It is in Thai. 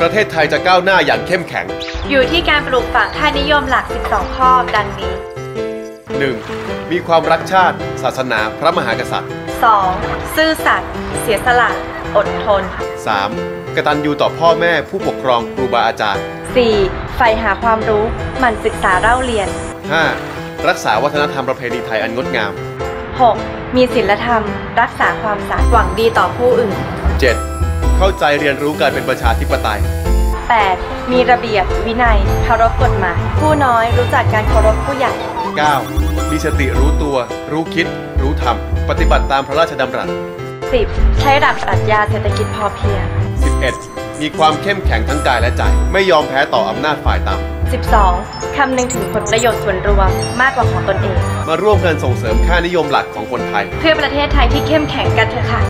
ประเทศไทยจะก้าวหน้าอย่างเข้มแข็ง อยู่ที่การปลูกฝังค่านิยมหลัก 12 ข้อดังนี้ 1. มีความรักชาติ ศาสนาพระมหากษัตริย์ 2. ซื่อสัตย์เสียสละ อดทน 3. กตัญญูต่อพ่อแม่ผู้ปกครองครูบาอาจารย์ 4. ใฝ่หาความรู้หมั่นศึกษาเล่าเรียน 5. รักษาวัฒนธรรมประเพณีไทยอันงดงาม 6. มีศีลธรรม รักษาความสะอาดหวังดีต่อผู้อื่น 7. เข้าใจเรียนรู้การเป็นประชาธิปไตย 8. มีระเบียบวินัยเคารพกฎหมาย ผู้น้อยรู้จักการเคารพผู้ใหญ่ 9. มีสติรู้ตัว รู้คิด รู้ทำปฏิบัติตามพระราชดำรัส 10. ใช้หลักปรัชญาเศรษฐกิจพอเพียง 11. มีความเข้มแข็งทั้งกายและใจ ไม่ยอมแพ้ต่ออำนาจฝ่ายต่ 12. คำนึงถึงผลประโยชน์ส่วนรวมมากกว่าของตนเองำมาร่วมกันส่งเสริมค่านิยมหลักของคนไทย เพื่อประเทศไทยที่เข้มแข็งกันเถอะค่ะ